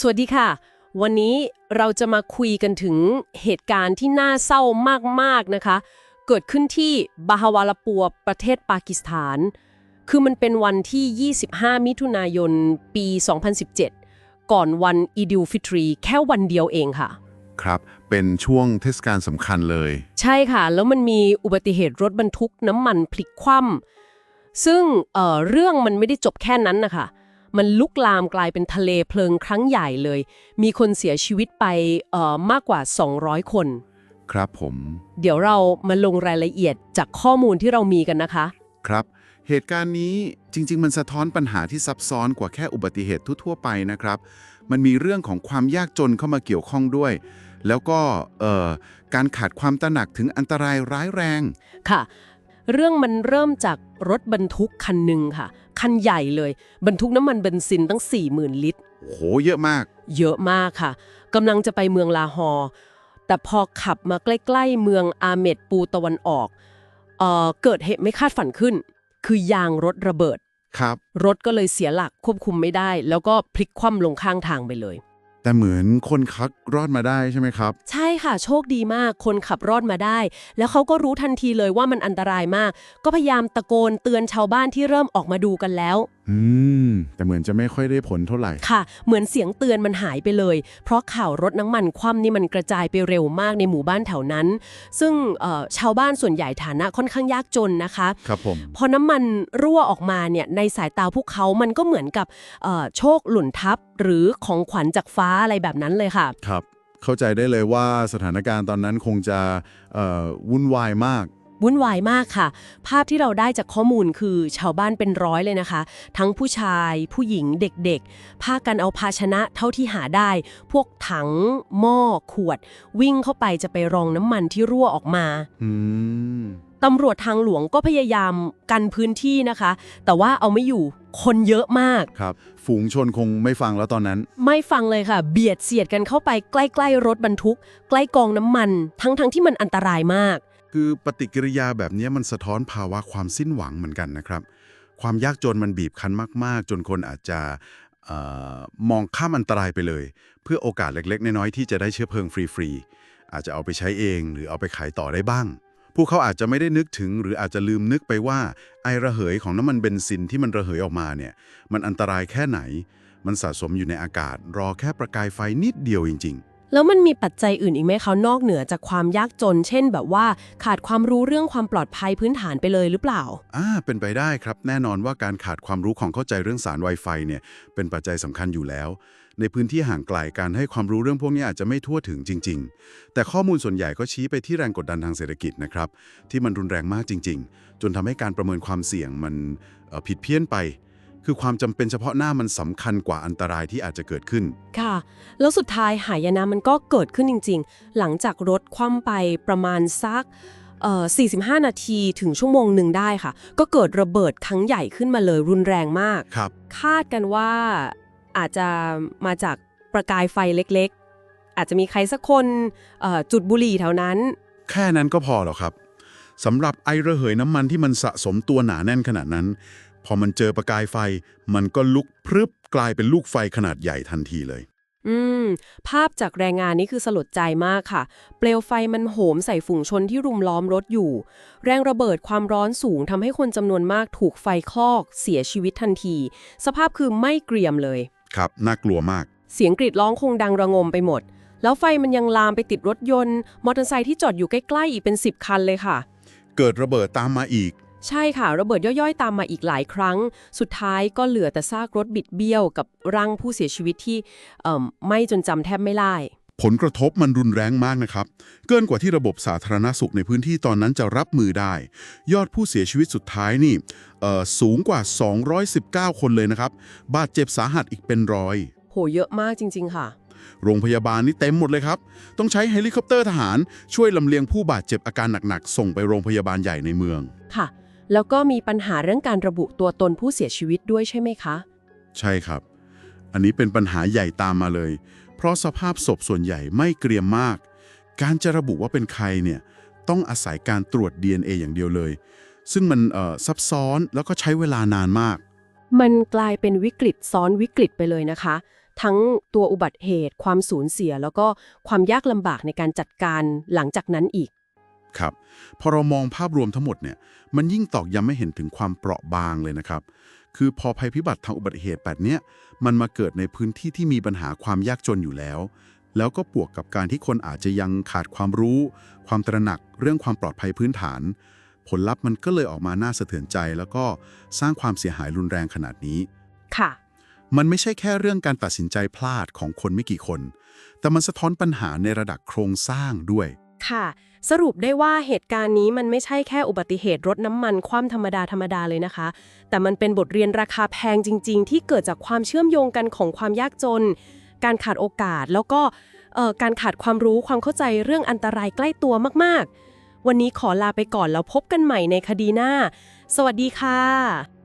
สวัสดีค่ะ วันนี้เราจะมาคุยกันถึงเหตุการณ์ที่น่าเศร้ามากๆนะคะ เกิดขึ้นที่บาฮาวาลาปัวประเทศปากีสถาน คือมันเป็นวันที่ 25 มิถุนายน ปี 2017 ก่อนวันอีดิลฟิตรี แค่วันเดียวเองค่ะ ครับ เป็นช่วงเทศกาลสำคัญเลย ใช่ค่ะ แล้วมันมีอุบัติเหตุรถบรรทุกน้ำมันพลิกคว่ำซึ่งเอ่อเรื่องมันไม่ได้จบแค่นั้นนะคะ มันลุกลามกลายเป็นทะเลเพลิงครั้งใหญ่เลย มีคนเสียชีวิตไปเอ่อมากกว่า 200 คน ครับผม เดี๋ยวเรามาลงรายละเอียดจากข้อมูลที่เรามีกันนะคะ ครับ เหตุการณ์นี้จริง ๆ มันสะท้อนปัญหาที่ซับซ้อนกว่าแค่อุบัติเหตุทั่วๆไปนะครับ มันมีเรื่องของความยากจนเข้ามาเกี่ยวข้องด้วยแล้วก็เอ่อการขาดความตระหนักถึงอันตรายร้ายแรง ค่ะ เรื่องมันเริ่มจากรถบรรทุกคันหนึ่งค่ะ คันใหญ่เลย บรรทุกน้ำมันเบนซินตั้ง 40,000 ลิตร โห เยอะมาก เยอะมากค่ะกำลังจะไปเมืองลาฮอร์แต่พอขับมาใกล้ ๆ เมืองอาเมดปูตะวันออกเอ่อเกิดเหตุไม่คาดฝันขึ้น คือยางรถระเบิด ครับ รถก็เลยเสียหลักควบคุมไม่ได้ แล้วก็พลิกคว่ำลงข้างทางไปเลย แต่เหมือนคนคักรอดมาได้ใช่ไหมครับ ใช่ค่ะโชคดีมากคนขับรอดมาได้ แล้วเขาก็รู้ทันทีเลยว่ามันอันตรายมาก ก็พยายามตะโกนเตือนชาวบ้านที่เริ่มออกมาดูกันแล้ว อืม แต่เหมือนจะไม่ค่อยได้ผลเท่าไหร่ ค่ะ เหมือนเสียงเตือนมันหายไปเลย เพราะข่าวรถน้ำมันคว่ำนี่มันกระจายไปเร็วมากในหมู่บ้านแถวนั้น ซึ่งเอ่อชาวบ้านส่วนใหญ่ฐานะค่อนข้างยากจนนะคะ ครับผม พอน้ำมันรั่วออกมาเนี่ยในสายตาพวกเขามันก็เหมือนกับเอ่อโชคหล่นทับ หรือของขวัญจากฟ้าอะไรแบบนั้นเลยค่ะ ครับ เข้าใจได้เลยว่าสถานการณ์ตอนนั้นคงจะเอ่อวุ่นวายมาก วุ่นวายมากค่ะ ภาพที่เราได้จากข้อมูลคือชาวบ้านเป็นร้อยเลยนะคะ ทั้งผู้ชาย ผู้หญิงเด็กๆ พากันเอาภาชนะเท่าที่หาได้ พวกถัง หม้อ ขวด วิ่งเข้าไปจะไปรองน้ำมันที่รั่วออกมาอืมตำรวจทางหลวงก็พยายามกันพื้นที่นะคะ แต่ว่าเอาไม่อยู่คนเยอะมากครับ ฝูงชนคงไม่ฟังแล้วตอนนั้น ไม่ฟังเลยค่ะ เบียดเสียดกันเข้าไปใกล้ๆรถบรรทุก ใกล้กองน้ำมัน ทั้งๆที่มันอันตรายมาก คือปฏิกิริยาแบบนี้มันสะท้อนภาวะความสิ้นหวังเหมือนกันนะครับ ความยากจนมันบีบคั้นมาก ๆ จนคนอาจจะออมองข้ามอันตรายไปเลย เพื่อโอกาสเล็ก ๆ น้อยๆที่จะได้เชื้อเพลิงฟรีๆอาจจะเอาไปใช้เองหรือเอาไปขายต่อได้บ้าง พวกเขาอาจจะไม่ได้นึกถึง หรืออาจจะลืมนึกไปว่า ไอระเหยของน้ำมันเบนซินที่มันระเหยออกมาเนี่ยมันอันตรายแค่ไหน มันสะสมอยู่ในอากาศ รอแค่ประกายไฟนิดเดียวจริง ๆ แล้วมันมีปัจจัยอื่นอีกไหมคะนอกเหนือจากความยากจน เช่น แบบว่าขาดความรู้เรื่องความปลอดภัยพื้นฐานไปเลยหรือเปล่า อ่า เป็นไปได้ครับ แน่นอนว่าการขาดความรู้ของเข้าใจเรื่องสาร Wi-Fi เนี่ย เป็นปัจจัยสำคัญอยู่แล้ว ในพื้นที่ห่างไกลการให้ความรู้เรื่องพวกนี้อาจจะไม่ทั่วถึงจริง ๆ แต่ข้อมูลส่วนใหญ่ก็ชี้ไปที่แรงกดดันทางเศรษฐกิจนะครับที่มันรุนแรงมากจริง ๆ จนทำให้การประเมินความเสี่ยงมันผิดเพี้ยนไป คือความจำเป็นเฉพาะหน้ามันสำคัญกว่าอันตรายที่อาจจะเกิดขึ้น ค่ะ แล้วสุดท้ายหายนะมันก็เกิดขึ้นจริง ๆ หลังจากรถคว่ำไปประมาณสักเอ่อ45 นาทีถึงชั่วโมงหนึ่งได้ค่ะ ก็เกิดระเบิดครั้งใหญ่ขึ้นมาเลยรุนแรงมาก ครับ คาดกันว่าอาจจะมาจากประกายไฟเล็กๆ อาจจะมีใครสักคนเอ่อจุดบุหรี่แถวนั้น แค่นั้นก็พอหรอกครับสำหรับไอระเหยน้ำมันที่มันสะสมตัวหนาแน่นขนาดนั้น พอมันเจอประกายไฟ มันก็ลุกพรึบกลายเป็นลูกไฟขนาดใหญ่ทันทีเลย อืม ภาพจากแรงงานนี้คือสลดใจมากค่ะ เปลวไฟมันโหมใส่ฝูงชนที่รุมล้อมรถอยู่ แรงระเบิดความร้อนสูงทำให้คนจำนวนมากถูกไฟคลอก เสียชีวิตทันที สภาพคือไม่เกรียมเลย ครับ น่ากลัวมาก เสียงกรีดร้องคงดังระงมไปหมด แล้วไฟมันยังลามไปติดรถยนต์ มอเตอร์ไซค์ที่จอดอยู่ใกล้ๆอีกเป็น 10 คันเลยค่ะ เกิดระเบิดตามมาอีก ใช่ค่ะระเบิดย่อยๆ ตามมาอีกหลายครั้ง สุดท้ายก็เหลือแต่ซากรถบิดเบี้ยวกับร่างผู้เสียชีวิตที่เอ่อไม่จนจำแทบไม่ได้ผลกระทบมันรุนแรงมากนะครับ เกินกว่าที่ระบบสาธารณสุขในพื้นที่ตอนนั้นจะรับมือได้ ยอดผู้เสียชีวิตสุดท้ายนี่เอ่อสูงกว่า 219 คนเลยนะครับ บาดเจ็บสาหัสอีกเป็นร้อย โหเยอะมากจริง ๆ ค่ะ โรงพยาบาลนี่เต็มหมดเลยครับ ต้องใช้เฮลิคอปเตอร์ทหารช่วยลำเลียงผู้บาดเจ็บอาการหนัก ๆ ส่งไปโรงพยาบาลใหญ่ในเมืองค่ะ แล้วก็มีปัญหาเรื่องการระบุตัวตนผู้เสียชีวิตด้วยใช่ไหมคะ ใช่ครับ อันนี้เป็นปัญหาใหญ่ตามมาเลย เพราะสภาพศพส่วนใหญ่ไม่เกรียมมาก การจะระบุว่าเป็นใครเนี่ยต้องอาศัยการตรวจ DNA อย่างเดียวเลย ซึ่งมันเอ่อซับซ้อนแล้วก็ใช้เวลานานมาก มันกลายเป็นวิกฤตซ้อนวิกฤตไปเลยนะคะ ทั้งตัวอุบัติเหตุ ความสูญเสีย แล้วก็ความยากลำบากในการจัดการหลังจากนั้นอีก ครับพอเรามองภาพรวมทั้งหมดเนี่ยมันยิ่งตอกย้ำไม่เห็นถึงความเปราะบางเลยนะครับ คือพอภัยพิบัติทางอุบัติเหตุแบบเนี้ยมันมาเกิดในพื้นที่ที่มีปัญหาความยากจนอยู่แล้ว แล้วก็บวกกับการที่คนอาจจะยังขาดความรู้ ความตระหนักเรื่องความปลอดภัยพื้นฐาน ผลลัพธ์มันก็เลยออกมาน่าสะเทือนใจ แล้วก็สร้างความเสียหายรุนแรงขนาดนี้ค่ะมันไม่ใช่แค่เรื่องการตัดสินใจพลาดของคนไม่กี่คน แต่มันสะท้อนปัญหาในระดับโครงสร้างด้วย ค่ะ สรุปได้ว่าเหตุการณ์นี้มันไม่ใช่แค่อุบัติเหตุรถน้ำมันคว่ำธรรมดาธรรมดาเลยนะคะ แต่มันเป็นบทเรียนราคาแพงจริง ๆ ที่เกิดจากความเชื่อมโยงกันของความยากจน การขาดโอกาสแล้วก็การขาดความรู้ความเข้าใจเรื่องอันตรายใกล้ตัวมากๆ วันนี้ขอลาไปก่อนแล้วพบกันใหม่ในคดีหน้า สวัสดีค่ะ